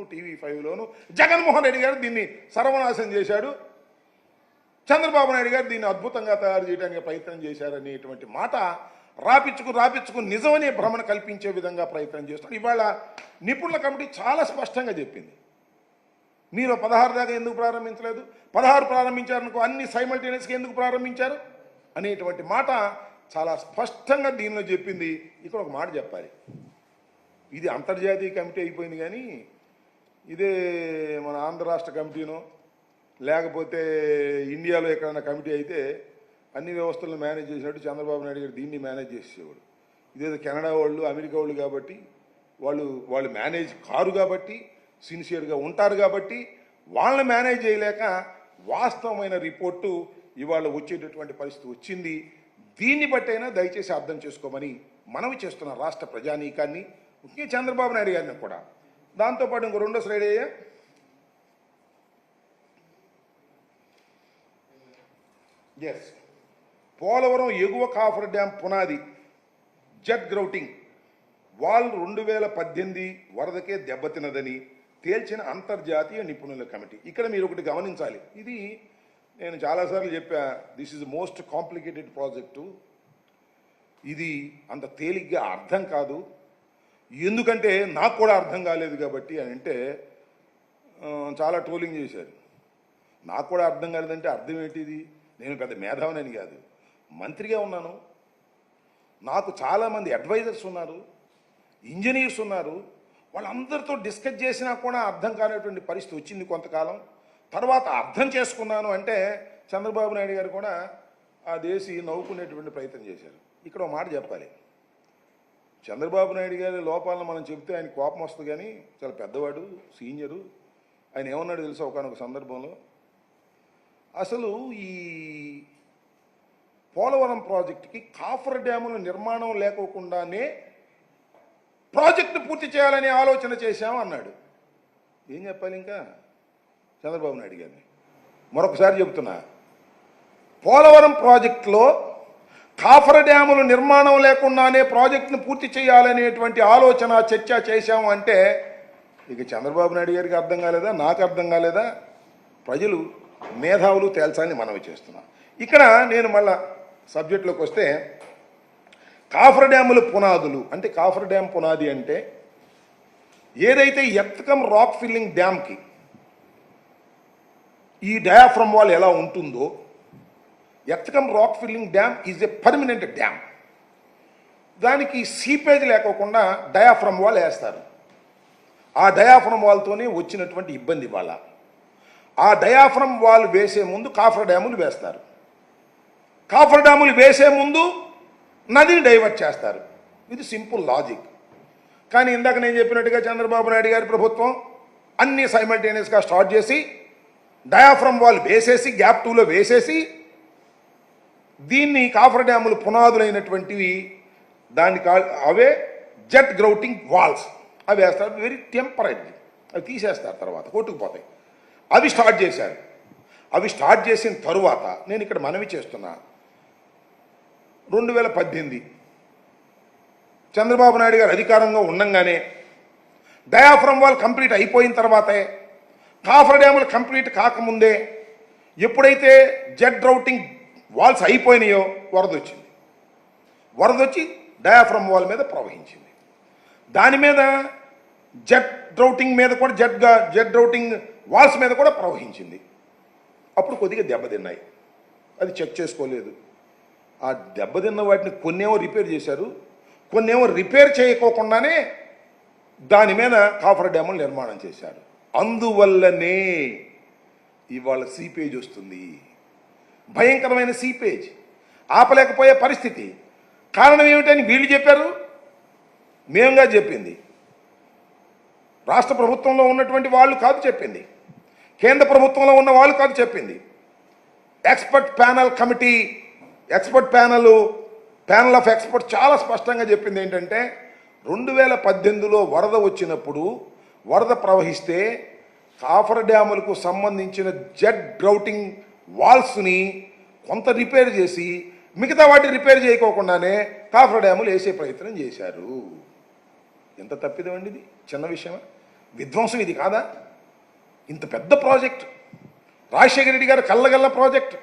లోను TV ఫైవ్లోను జగన్మోహన్ రెడ్డి గారు దీన్ని సర్వనాశనం చేశాడు. చంద్రబాబు నాయుడు గారు దీన్ని అద్భుతంగా తయారు చేయడానికి ప్రయత్నం చేశారనేటువంటి మాట రాపించుకు రాపించుకు నిజమనే భ్రమణ కల్పించే విధంగా ప్రయత్నం చేస్తున్నాడు. ఇవాళ నిపుణుల కమిటీ చాలా స్పష్టంగా చెప్పింది. మీరు పదహారు దాకా ఎందుకు ప్రారంభించలేదు? పదహారు ప్రారంభించారనుకో అన్ని సైమల్టేనియస్గా ఎందుకు ప్రారంభించారు? అనేటువంటి మాట చాలా స్పష్టంగా దీనిలో చెప్పింది. ఇక్కడ ఒక మాట చెప్పాలి. ఇది అంతర్జాతీయ కమిటీ అయిపోయింది కానీ ఇదే మన ఆంధ్ర రాష్ట్ర కమిటీనో లేకపోతే ఇండియాలో ఎక్కడైనా కమిటీ అయితే అన్ని వ్యవస్థలను మేనేజ్ చేసినట్టు చంద్రబాబు నాయుడు గారు దీన్ని మేనేజ్ చేసేవాడు. ఇదేదో కెనడా వాళ్ళు అమెరికా వాళ్ళు కాబట్టి వాళ్ళు వాళ్ళు మేనేజ్ కారు కాబట్టి సిన్సియర్గా ఉంటారు కాబట్టి వాళ్ళని మేనేజ్ చేయలేక వాస్తవమైన రిపోర్టు ఇవాళ వచ్చేటటువంటి పరిస్థితి వచ్చింది. దీన్ని బట్టైనా దయచేసి అర్థం చేసుకోమని మనవి చేస్తున్న రాష్ట్ర ప్రజానీకాన్ని ముఖ్యంగా చంద్రబాబు నాయుడు గారిని కూడా దాంతోపాటు ఇంకో రెండో స్లైడ్ అయ్యా ఎస్ పోలవరం ఎగువ కాఫర్ డ్యాం పునాది. జెట్ గ్రౌటింగ్ వాల్ రెండు వేల పద్దెనిమిది వరదకే దెబ్బతినదని తేల్చిన అంతర్జాతీయ నిపుణుల కమిటీ. ఇక్కడ మీరు ఒకటి గమనించాలి. ఇది నేను చాలాసార్లు చెప్పా this is most complicated project ఇది అంత తేలిగ్గా అర్థం కాదు. ఎందుకంటే నాకు కూడా అర్థం కాలేదు కాబట్టి అని అంటే చాలా ట్రోలింగ్ చేశారు. నాకు కూడా అర్థం కాలేదంటే అర్థం ఏంటిది? నేను పెద్ద మేధావినని కాదు. మంత్రిగా ఉన్నాను. నాకు చాలామంది అడ్వైజర్స్ ఉన్నారు ఇంజనీర్స్ ఉన్నారు. వాళ్ళందరితో డిస్కస్ చేసినా కూడా అర్థం కానటువంటి పరిస్థితి వచ్చింది కొంతకాలం. తర్వాత అర్థం చేసుకున్నాను అంటే చంద్రబాబు నాయుడు గారు కూడా ఆ దేశీ నవ్వుకునేటువంటి ప్రయత్నం చేశారు. ఇక్కడ ఒక మాట చెప్పాలి. చంద్రబాబు నాయుడు గారి లోపాలను మనం చెబితే ఆయన కోపం వస్తుంది కానీ చాలా పెద్దవాడు సీనియరు. ఆయన ఏమన్నాడు తెలుసా ఒకనొక సందర్భంలో? అసలు ఈ పోలవరం ప్రాజెక్టుకి కాఫర్ డ్యాముల నిర్మాణం లేకోకుండానే ప్రాజెక్టు పూర్తి చేయాలనే ఆలోచన చేశాం అన్నాడు. ఏం చెప్పాలి ఇంకా? చంద్రబాబు నాయుడు గారిని. మరొకసారి చెబుతున్నా పోలవరం ప్రాజెక్టులో కాఫర్ డ్యాములు నిర్మాణం లేకుండానే ప్రాజెక్టును పూర్తి చేయాలనేటువంటి ఆలోచన చర్చ చేశాము అంటే ఇక చంద్రబాబు నాయుడు గారికి అర్థం కాలేదా? నాకు అర్థం కాలేదా? ప్రజలు మేధావులు తేల్చాలని మనవి చేస్తున్నా. ఇక్కడ నేను మళ్ళా సబ్జెక్టులోకి వస్తే కాఫర్ డ్యాముల పునాదులు అంటే కాఫర్ డ్యామ్ పునాది అంటే ఏదైతే ఎత్తకం రాక్ ఫిల్లింగ్ డ్యామ్కి ఈ డయాఫ్రమ్ వాల్ ఎలా ఉంటుందో ఎత్తకం rock filling dam is a permanent dam. దానికి సీపేజ్ లేకోకుండా డయాఫ్రమ్ వాల్ వేస్తారు. ఆ డయాఫ్రమ్ వాల్తోనే వచ్చినటువంటి ఇబ్బంది వాళ్ళ ఆ డయాఫ్రమ్ వాల్ వేసే ముందు కాఫర్ డ్యాములు వేస్తారు. కాఫర్ డ్యాములు వేసే ముందు నదిని డైవర్ట్ చేస్తారు. ఇది సింపుల్ లాజిక్. కానీ ఇందాక నేను చెప్పినట్టుగా చంద్రబాబు నాయుడు గారి ప్రభుత్వం అన్ని సైమల్టేనియస్గా స్టార్ట్ చేసి డయాఫ్రమ్ వాల్ వేసేసి గ్యాప్ టూలో వేసేసి దీన్ని కాఫర్ డ్యాములు పునాదులైనటువంటివి దాన్ని కా అవే జెట్ గ్రౌటింగ్ వాల్స్. అవి వేస్తారు వెరీ టెంపరీ అవి తీసేస్తారు తర్వాత కొట్టుకుపోతాయి అవి స్టార్ట్ చేశారు. అవి స్టార్ట్ చేసిన తరువాత నేను ఇక్కడ మనవి చేస్తున్నా. రెండు వేల పద్దెనిమిది చంద్రబాబు నాయుడు గారు అధికారంలో ఉండంగానే డయాఫ్రమ్ వాల్ కంప్లీట్ అయిపోయిన తర్వాతే కాఫర్ డ్యాములు కంప్లీట్ కాకముందే ఎప్పుడైతే జెట్ రౌటింగ్ వాల్స్ అయిపోయినాయో వరద వచ్చింది. వరద వచ్చి డయాఫ్రమ్ వాల్ మీద ప్రవహించింది. దాని మీద జెట్ డ్రౌటింగ్ మీద కూడా జెట్గా జెట్ డ్రౌటింగ్ వాల్స్ మీద కూడా ప్రవహించింది. అప్పుడు కొద్దిగా దెబ్బతిన్నాయి అది చెక్ చేసుకోలేదు. ఆ దెబ్బతిన్న వాటిని కొన్నేమో రిపేర్ చేశారు. కొన్నేమో రిపేర్ చేయకోకుండానే దాని మీద కాఫర్ డ్యాములు నిర్మాణం చేశారు. అందువల్లనే ఇవాళ సీపేజ్ వస్తుంది. భయంకరమైన సీపేజ్ ఆపలేకపోయే పరిస్థితి. కారణం ఏమిటని వీళ్ళు చెప్పారు? మేముగా చెప్పింది. రాష్ట్ర ప్రభుత్వంలో ఉన్నటువంటి వాళ్ళు కాదు చెప్పింది. కేంద్ర ప్రభుత్వంలో ఉన్న వాళ్ళు కాదు చెప్పింది. Expert panel committee expert panel panel of expert చాలా స్పష్టంగా చెప్పింది ఏంటంటే రెండు వేల పద్దెనిమిదిలో వరద వచ్చినప్పుడు వరద ప్రవహిస్తే కాఫర్ డ్యాములకు సంబంధించిన జెడ్ గ్రౌటింగ్ వాల్స్ని కొంత రిపేర్ చేసి మిగతా వాటిని రిపేర్ చేయకోకుండానే కాఫర్ డ్యాములు వేసే ప్రయత్నం చేశారు. ఎంత తప్పిదం ఇది? చిన్న విషయమా? విధ్వంసం ఇది కాదా? ఇంత పెద్ద ప్రాజెక్ట్. రాజశేఖర రెడ్డి గారు కళ్ళగల్ల ప్రాజెక్ట్.